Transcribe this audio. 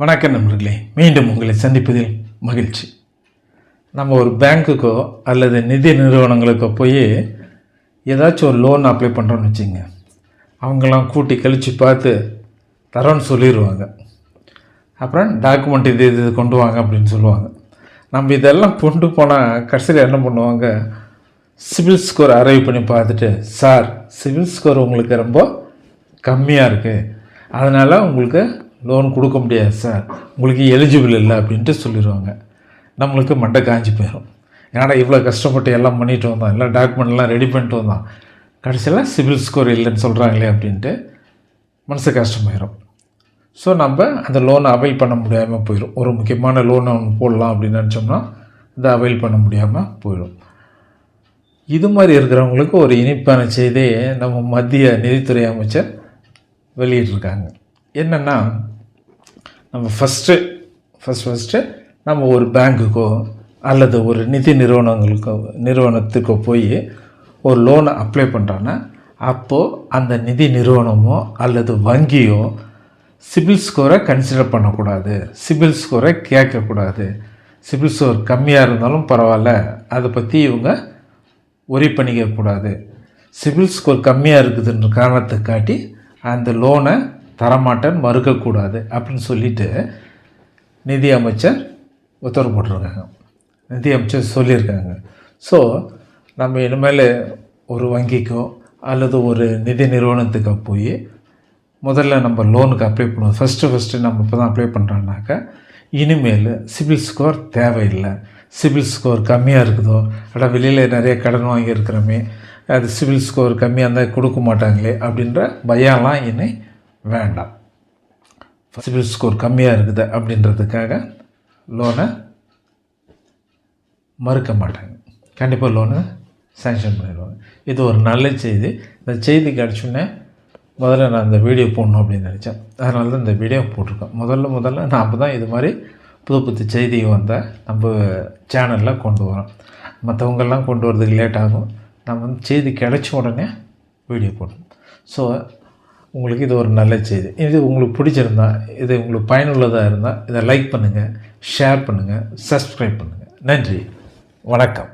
வணக்கம் நண்பர்களே மீண்டும் உங்களை சந்திப்பதில் மகிழ்ச்சி. நம்ம ஒரு பேங்க்குக்கோ அல்லது நிதி நிறுவனங்களுக்கோ போய் ஏதாச்சும் ஒரு லோன் அப்ளை பண்ணுறோன்னு வச்சுங்க. அவங்களாம் கூட்டி கழித்து பார்த்து தரோன்னு சொல்லிடுவாங்க அப்புறம் டாக்குமெண்ட் இது இது இது கொண்டு வாங்க அப்படின்னு சொல்லுவாங்க. நம்ம இதெல்லாம் கொண்டு போனால் கடைசியில் என்ன பண்ணுவாங்க? சிவில் ஸ்கோர் அரைவ் பண்ணி பார்த்துட்டு சார் சிவில் ஸ்கோர் உங்களுக்கு ரொம்ப கம்மியாக இருக்குது அதனால் உங்களுக்கு லோன் கொடுக்க முடியாது சார் உங்களுக்கு எலிஜிபிள் இல்லை அப்படின்ட்டு சொல்லிடுவாங்க நம்மளுக்கு மண்டை காஞ்சி போயிடும் ஏன்னா இவ்வளோ கஷ்டப்பட்டு எல்லாம் பண்ணிட்டு வந்தோம். எல்லாம் டாக்குமெண்ட்லாம் ரெடி பண்ணிட்டு வந்தோம். கடைசியில் சிவில் ஸ்கோர் இல்லைன்னு சொல்கிறாங்களே அப்படின்ட்டு மனசு கஷ்டமாயிரும். ஸோ நம்ம அந்த லோனை அவைல் பண்ண முடியாமல் போயிடும் ஒரு முக்கியமான லோனை ஒன்று போடலாம் அப்படின்னு நினச்சோம்னா அதை அவைல் பண்ண முடியாமல் போயிடும் இது மாதிரி இருக்கிறவங்களுக்கு ஒரு இனிப்பான செய்தியை நம்ம மத்திய நிதித்துறை அமைச்சர் வெளியிட்டிருக்காங்க. என்னென்னா நம்ம ஃபஸ்ட்டு ஃபஸ்ட் ஃபஸ்ட்டு நம்ம ஒரு பேங்க்குக்கோ அல்லது ஒரு நிதி நிறுவனங்களுக்கோ நிறுவனத்துக்கோ போய் ஒரு லோனை அப்ளை பண்ணுறோன்னா அப்போது அந்த நிதி நிறுவனமோ அல்லது வங்கியோ சிபில் ஸ்கோரை கன்சிடர் பண்ணக்கூடாது. சிபில் ஸ்கோரை கேட்கக்கூடாது. சிபில் ஸ்கோர் கம்மியாக இருந்தாலும் பரவாயில்ல. அதை பற்றி இவங்க ஒரி பண்ணிக்கக்கூடாது. சிபில் ஸ்கோர் கம்மியாக இருக்குதுன்ற காரணத்தை காட்டி அந்த லோனை தரமாட்டேன் மறுக்கக்கூடாது அப்படின்னு சொல்லிட்டு நிதி அமைச்சர் உத்தரவு போட்டிருக்காங்க. நிதி அமைச்சர் சொல்லியிருக்காங்க. ஸோ நம்ம இனிமேல் ஒரு வங்கிக்கோ அல்லது ஒரு நிதி நிறுவனத்துக்கோ போய் முதல்ல நம்ம லோனுக்கு அப்ளை பண்ணுவோம். ஃபஸ்ட்டு ஃபஸ்ட்டு நம்ம இப்போ தான் அப்ளை பண்ணுறோன்னாக்கா இனிமேல் சிபில் ஸ்கோர் தேவையில்லை. சிபில் ஸ்கோர் கம்மியாக இருக்குதோ? அட வெளியில் நிறைய கடன் வாங்கியிருக்கிறோமே அது சிபில் ஸ்கோர் கம்மியாக இருந்தால் கொடுக்க மாட்டாங்களே அப்படின்ற பயம்லாம் இனி வேண்டாம். சிபில் ஸ்கோர் கம்மியாக இருக்குது அப்படின்றதுக்காக லோனை மறுக்க மாட்டாங்க. கண்டிப்பாக லோனை சேங்ஷன் பண்ணிடுவாங்க. இது ஒரு நல்ல செய்தி. இந்த செய்தி கிடச்சோன்னே முதல்ல நான் இந்த வீடியோ போடணும் அப்படின்னு நினச்சேன். அதனால தான் இந்த வீடியோ போட்டிருக்கேன் முதல்ல முதல்ல நாம் தான் இது மாதிரி புது புது செய்தி வந்தால் நம்ம சேனலில் கொண்டு வரோம். மற்றவங்கெல்லாம் கொண்டு வரதுக்கு லேட் ஆகும். நம்ம வந்து செய்தி கிடச்ச உடனே வீடியோ போடணும். ஸோ உங்களுக்கு இது ஒரு நல்ல செய்தி. இது உங்களுக்கு பிடிச்சிருந்தா இது உங்களுக்கு பயனுள்ளதாக இருந்தால் இதை லைக் பண்ணுங்கள் ஷேர் பண்ணுங்கள் சப்ஸ்கிரைப் பண்ணுங்கள் நன்றி. வணக்கம்.